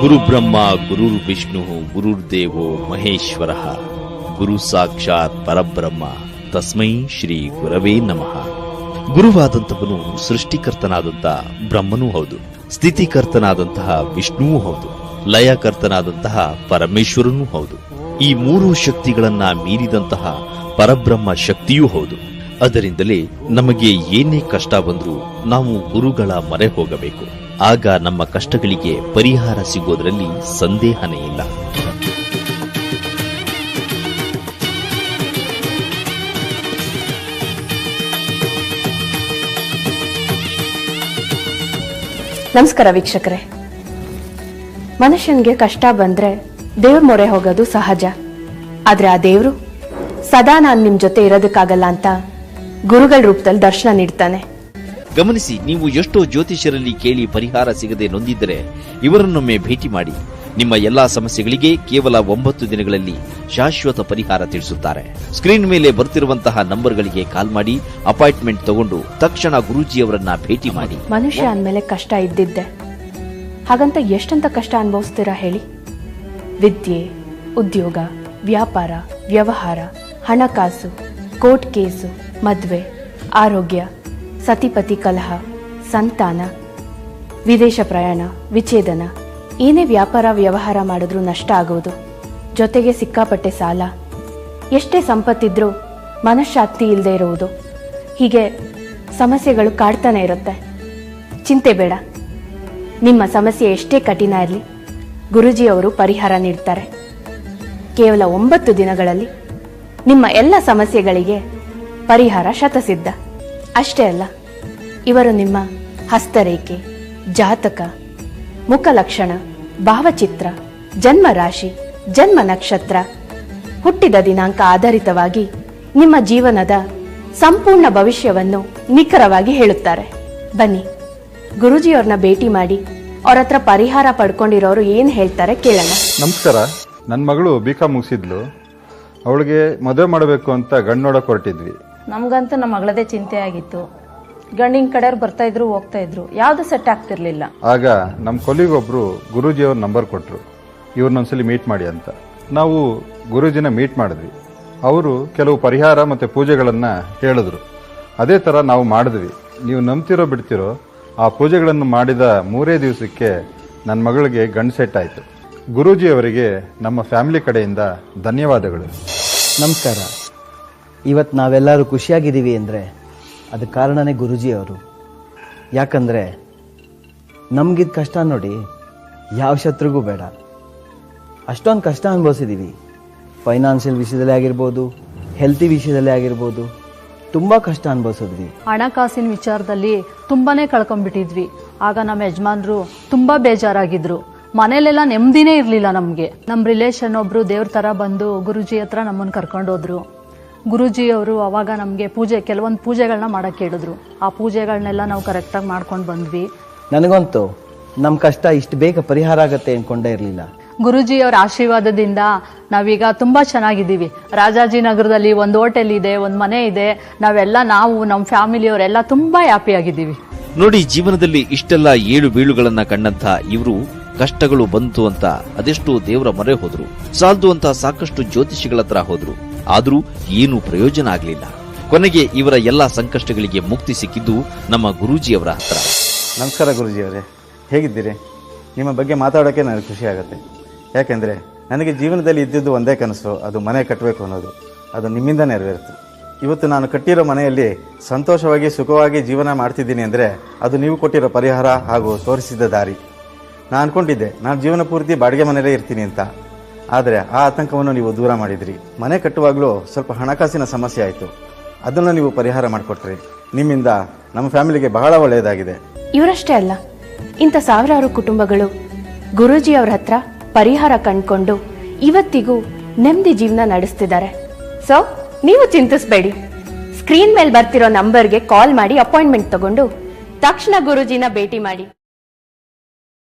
ಗುರು ಬ್ರಹ್ಮ ಗುರುರ್ ವಿಷ್ಣು ಗುರುರ್ದೇವೋ ಮಹೇಶ್ವರ. ಗುರು ಸಾಕ್ಷಾತ್ ಪರಬ್ರಹ್ಮ. ತಸ್ಮೈ ಶ್ರೀ ಗುರವೇ ನಮಃ. ಗುರುವಾದಂತವನು ಸೃಷ್ಟಿಕರ್ತನಾದಂತ ಬ್ರಹ್ಮನೂ ಹೌದು. ಸ್ಥಿತಿಕರ್ತನಾದಂತಹ ವಿಷ್ಣುವೂ ಹೌದು. ಲಯಕರ್ತನಾದಂತಹ ಪರಮೇಶ್ವರನೂ ಹೌದು. ಈ ಮೂರು ಶಕ್ತಿಗಳನ್ನ ಮೀರಿದಂತಹ ಪರಬ್ರಹ್ಮ ಶಕ್ತಿಯೂ ಹೌದು. ಅದರಿಂದಲೇ ನಮಗೆ ಏನೇ ಕಷ್ಟ ಬಂದರೂ ನಾವು ಗುರುಗಳ ಮೊರೆ ಹೋಗಬೇಕು. ಆಗ ನಮ್ಮ ಕಷ್ಟಗಳಿಗೆ ಪರಿಹಾರ ಸಿಗೋದರಲ್ಲಿ ಸಂದೇಹನೇ ಇಲ್ಲ. ನಮಸ್ಕಾರ ವೀಕ್ಷಕರೇ. ಮನುಷ್ಯನಿಗೆ ಕಷ್ಟ ಬಂದ್ರೆ ದೇವ್ರ ಮೊರೆ ಹೋಗೋದು ಸಹಜ. ಆದ್ರೆ ಆ ದೇವ್ರು ಸದಾ ನಾನು ನಿಮ್ ಜೊತೆ ಇರೋದಕ್ಕಾಗಲ್ಲ ಅಂತ ಗುರುಗಳ ರೂಪದಲ್ಲಿ ದರ್ಶನ ನೀಡ್ತಾನೆ. ಗಮನಿಸಿ, ನೀವು ಎಷ್ಟೋ ಜ್ಯೋತಿಷ್ಯರಲ್ಲಿ ಕೇಳಿ ಪರಿಹಾರ ಸಿಗದೆ ನೊಂದಿದ್ದರೆ ಇವರನ್ನೊಮ್ಮೆ ಭೇಟಿ ಮಾಡಿ. ನಿಮ್ಮ ಎಲ್ಲಾ ಸಮಸ್ಯೆಗಳಿಗೆ ಕೇವಲ ಒಂಬತ್ತು ದಿನಗಳಲ್ಲಿ ಶಾಶ್ವತ ಪರಿಹಾರ ತಿಳಿಸುತ್ತಾರೆ. ಸ್ಕ್ರೀನ್ ಮೇಲೆ ಬರ್ತಿರುವಂತಹ ನಂಬರ್ಗಳಿಗೆ ಕಾಲ್ ಮಾಡಿ, ಅಪಾಯಿಂಟ್ಮೆಂಟ್ ತಗೊಂಡು ತಕ್ಷಣ ಗುರೂಜಿಯವರನ್ನ ಭೇಟಿ ಮಾಡಿ. ಮನುಷ್ಯ ಅಂದಮೇಲೆ ಕಷ್ಟ ಇದ್ದಿದ್ದೆ. ಹಾಗಂತ ಎಷ್ಟಂತ ಕಷ್ಟ ಅನುಭವಿಸ್ತೀರಾ ಹೇಳಿ? ವಿದ್ಯೆ, ಉದ್ಯೋಗ, ವ್ಯಾಪಾರ, ವ್ಯವಹಾರ, ಹಣಕಾಸು, ಕೋರ್ಟ್ ಕೇಸು, ಮದುವೆ, ಆರೋಗ್ಯ ಸತಿಪತಿ ಕಲಹ, ಸಂತಾನ, ವಿದೇಶ ಪ್ರಯಾಣ, ವಿಚ್ಛೇದನ, ಏನೇ ವ್ಯಾಪಾರ, ವ್ಯವಹಾರ ಮಾಡಿದ್ರೂ ನಷ್ಟ ಆಗೋದು, ಜೊತೆಗೆ ಸಿಕ್ಕಾಪಟ್ಟೆ ಸಾಲ, ಎಷ್ಟೇ ಸಂಪತ್ತಿದ್ರೂ ಮನಃಶಾಂತಿ ಇಲ್ಲದೆ ಇರುವುದು, ಹೀಗೆ ಸಮಸ್ಯೆಗಳು ಕಾಡ್ತಾನೆ ಇರುತ್ತೆ. ಚಿಂತೆ ಬೇಡ. ನಿಮ್ಮ ಸಮಸ್ಯೆ ಎಷ್ಟೇ ಕಠಿಣ ಇರಲಿ, ಗುರುಜಿಯವರು ಪರಿಹಾರ ನೀಡ್ತಾರೆ. ಕೇವಲ ಒಂಬತ್ತು ದಿನಗಳಲ್ಲಿ ನಿಮ್ಮ ಎಲ್ಲ ಸಮಸ್ಯೆಗಳಿಗೆ ಪರಿಹಾರ ಶತಸಿದ್ಧ. ಅಷ್ಟೇ ಅಲ್ಲ. ಇವರು ನಿಮ್ಮ ಹಸ್ತರೇಖೆ ಜಾತಕ ಮುಖಲಕ್ಷಣ ಭಾವಚಿತ್ರ ಜನ್ಮ ರಾಶಿ ಜನ್ಮ ನಕ್ಷತ್ರ. ಹುಟ್ಟಿದ ದಿನಾಂಕ ಆಧಾರಿತವಾಗಿ ನಿಮ್ಮ ಜೀವನದ ಸಂಪೂರ್ಣ ಭವಿಷ್ಯವನ್ನು ನಿಖರವಾಗಿ ಹೇಳುತ್ತಾರೆ. ಬನ್ನಿ ಗುರುಜಿಯವ್ರನ್ನ ಭೇಟಿ ಮಾಡಿ ಅವ್ರ ಹತ್ರ ಪರಿಹಾರ ಪಡ್ಕೊಂಡಿರೋರು ಏನ್ ಹೇಳ್ತಾರೆ ಕೇಳೋಣ. ನಮಸ್ಕಾರ ನನ್ನ ಮಗಳು ಬಿಕಾ ಕಾಮ್ ಮುಗಿಸಿದ್ಲು. ಅವಳಿಗೆ ಮದುವೆ ಮಾಡಬೇಕು ಅಂತ ಗಂಡು ನೋಡೋಕೆ ಹೊರಟಿದ್ವಿ. ನಮಗಂತೂ ನಮ್ಮ ಮಗಳದೇ ಚಿಂತೆ ಆಗಿತ್ತು. ಗಂಡಿನ ಕಡೆಯವ್ರು ಬರ್ತಾ ಇದ್ರು ಹೋಗ್ತಾ ಇದ್ರು. ಯಾವ್ದು ಸೆಟ್ ಆಗ್ತಿರ್ಲಿಲ್ಲ. ಆಗ ನಮ್ಮ ಗುರುಜಿ ಅವ್ರ ನಂಬರ್ ಕೊಟ್ಟರು ಇವ್ರನ್ನೊಂದ್ಸಲಿ ಮೀಟ್ ಮಾಡಿ ಅಂತ. ನಾವು ಗುರೂಜಿನ ಮೀಟ್ ಮಾಡಿದ್ವಿ. ಅವರು ಕೆಲವು ಪರಿಹಾರ ಮತ್ತು ಪೂಜೆಗಳನ್ನು ಹೇಳಿದ್ರು. ಅದೇ ಥರ ನಾವು ಮಾಡಿದ್ವಿ. ನೀವು ನಂಬ್ತಿರೋ ಬಿಡ್ತಿರೋ ಆ ಪೂಜೆಗಳನ್ನು ಮಾಡಿದ ಮೂರೇ ದಿವಸಕ್ಕೆ ನನ್ನ ಮಗಳಿಗೆ ಗಂಡು ಸೆಟ್ ಆಯಿತು. ಗುರೂಜಿಯವರಿಗೆ ನಮ್ಮ ಫ್ಯಾಮಿಲಿ ಕಡೆಯಿಂದ ಧನ್ಯವಾದಗಳು. ನಮಸ್ಕಾರ. ಇವತ್ತು ನಾವೆಲ್ಲರೂ ಖುಷಿಯಾಗಿದ್ದೀವಿ ಅಂದರೆ ಅದಕ್ಕೆ ಕಾರಣನೇ ಗುರುಜಿ ಅವರು. ಯಾಕಂದರೆ ನಮಗಿದು ಕಷ್ಟ ನೋಡಿ ಯಾವ ಶತ್ರುಗೂ ಬೇಡ. ಅಷ್ಟೊಂದು ಕಷ್ಟ ಅನುಭವಿಸಿದ್ದೀವಿ ಫೈನಾನ್ಷಿಯಲ್ ವಿಷಯದಲ್ಲೇ ಆಗಿರ್ಬೋದು ಹೆಲ್ತಿ ವಿಷಯದಲ್ಲೇ ಆಗಿರ್ಬೋದು, ತುಂಬ ಕಷ್ಟ ಅನುಭವಿಸಿದ್ವಿ. ಹಣಕಾಸಿನ ವಿಚಾರದಲ್ಲಿ ತುಂಬಾನೇ ಕಳ್ಕೊಂಡ್ಬಿಟ್ಟಿದ್ವಿ. ಆಗ ನಮ್ಮ ಯಜಮಾನ್ರು ತುಂಬ ಬೇಜಾರಾಗಿದ್ರು. ಮನೇಲೆಲ್ಲ ನೆಮ್ಮದಿನೇ ಇರಲಿಲ್ಲ ನಮಗೆ. ನಮ್ಮ ರಿಲೇಷನ್ ಒಬ್ರು ದೇವ್ರ ಥರ ಬಂದು ಗುರುಜಿ ಹತ್ರ ನಮ್ಮನ್ನು ಕರ್ಕೊಂಡು ಹೋದ್ರು ಗುರುಜಿ ಅವರು ಅವಾಗ ನಮಗೆ ಪೂಜೆ ಕೆಲವೊಂದು ಪೂಜೆಗಳನ್ನ ಮಾಡಕ್ಕೆ ಹೇಳಿದ್ರು. ಆ ಪೂಜೆಗಳನ್ನೆಲ್ಲ ನಾವು ಕರೆಕ್ಟಾಗಿ ಮಾಡ್ಕೊಂಡು ಬಂದ್ವಿ. ನನಗಂತೂ ನಮ್ಮ ಕಷ್ಟ ಇಷ್ಟು ಬೇಗ ಪರಿಹಾರ ಆಗುತ್ತೆ ಅಂದ್ಕೊಂಡೇ ಇರಲಿಲ್ಲ. ಗುರುಜಿಯವರ ಆಶೀರ್ವಾದದಿಂದ ನಾವೀಗ ತುಂಬ ಚೆನ್ನಾಗಿದ್ದೀವಿ. ರಾಜಾಜಿನಗರದಲ್ಲಿ ಒಂದು ಹೋಟೆಲ್ ಇದೆ ಒಂದು ಮನೆ ಇದೆ. ನಾವೆಲ್ಲ ನಾವು ನಮ್ಮ ಫ್ಯಾಮಿಲಿಯವರೆಲ್ಲ ತುಂಬ ಹ್ಯಾಪಿ ಆಗಿದ್ದೀವಿ. ನೋಡಿ ಜೀವನದಲ್ಲಿ ಇಷ್ಟೆಲ್ಲ ಏಳು ಬೀಳುಗಳನ್ನ ಕಂಡಂತ ಇವರು ಕಷ್ಟಗಳು ಬಂತು ಅಂತ ಅದೆಷ್ಟು ದೇವರ ಮೊರೆ ಹೋದ್ರು. ಸಾಲ್ದು ಅಂತ ಸಾಕಷ್ಟು ಜ್ಯೋತಿಷಿಗಳ ಹತ್ರ ಹೋದ್ರು. ಆದ್ರೂ ಏನೂ ಪ್ರಯೋಜನ ಆಗಲಿಲ್ಲ. ಕೊನೆಗೆ ಇವರ ಎಲ್ಲ ಸಂಕಷ್ಟಗಳಿಗೆ ಮುಕ್ತಿ ಸಿಕ್ಕಿದ್ದು ನಮ್ಮ ಗುರೂಜಿಯವರ ಹತ್ರ. ನಮಸ್ಕಾರ ಗುರುಜಿಯವರೇ. ಹೇಗಿದ್ದೀರಿ? ನಿಮ್ಮ ಬಗ್ಗೆ ಮಾತಾಡೋಕ್ಕೆ ನನಗೆ ಖುಷಿ ಆಗುತ್ತೆ. ಯಾಕೆಂದರೆ ನನಗೆ ಜೀವನದಲ್ಲಿ ಇದ್ದಿದ್ದು ಒಂದೇ ಕನಸು, ಅದು ಮನೆ ಕಟ್ಟಬೇಕು ಅನ್ನೋದು. ಅದು ನಿಮ್ಮಿಂದ ನೆರವೇರುತ್ತೆ. ಇವತ್ತು ನಾನು ಕಟ್ಟಿರೋ ಮನೆಯಲ್ಲಿ ಸಂತೋಷವಾಗಿ, ಸುಖವಾಗಿ ಜೀವನ ಮಾಡ್ತಿದ್ದೀನಿ ಅಂದರೆ ಅದು ನೀವು ಕೊಟ್ಟಿರೋ ಪರಿಹಾರ ಹಾಗೂ ತೋರಿಸಿದ ದಾರಿ. ನಾನು ಅನ್ಕೊಂಡಿದ್ದೆ, ನಾನು ಜೀವನ ಪೂರ್ತಿ ಬಾಡಿಗೆ ಮನೆಯಲ್ಲೇ ಇರ್ತೀನಿ ಅಂತ. ಆದರೆ ಆ ಆತಂಕವನ್ನು ನೀವು ದೂರ ಮಾಡಿದ್ರಿ. ಮನೆ ಕಟ್ಟುವಾಗಲೂ ಸ್ವಲ್ಪ ಹಣಕಾಸಿನ ಸಮಸ್ಯೆ ಆಯಿತು. ಅದನ್ನು ನೀವು ಪರಿಹಾರ ಮಾಡಿಕೊಟ್ರಿ. ನಿಮ್ಮಿಂದ ನಮ್ಮ ಫ್ಯಾಮಿಲಿಗೆ ಬಹಳ ಒಳ್ಳೆಯದಾಗಿದೆ. ಇವರಷ್ಟೇ ಅಲ್ಲ, ಇಂಥ ಸಾವಿರಾರು ಕುಟುಂಬಗಳು ಗುರೂಜಿ ಅವ್ರ ಹತ್ರ ಪರಿಹಾರ ಕಂಡ್ಕೊಂಡು ಇವತ್ತಿಗೂ ನೆಮ್ಮದಿ ಜೀವನ ನಡೆಸ್ತಿದ್ದಾರೆ. ಸೊ ನೀವು ಚಿಂತಿಸಬೇಡಿ. ಸ್ಕ್ರೀನ್ ಮೇಲೆ ಬರ್ತಿರೋ ನಂಬರ್ಗೆ ಕಾಲ್ ಮಾಡಿ ಅಪಾಯಿಂಟ್ಮೆಂಟ್ ತಗೊಂಡು ತಕ್ಷಣ ಗುರೂಜಿನ ಭೇಟಿ ಮಾಡಿ.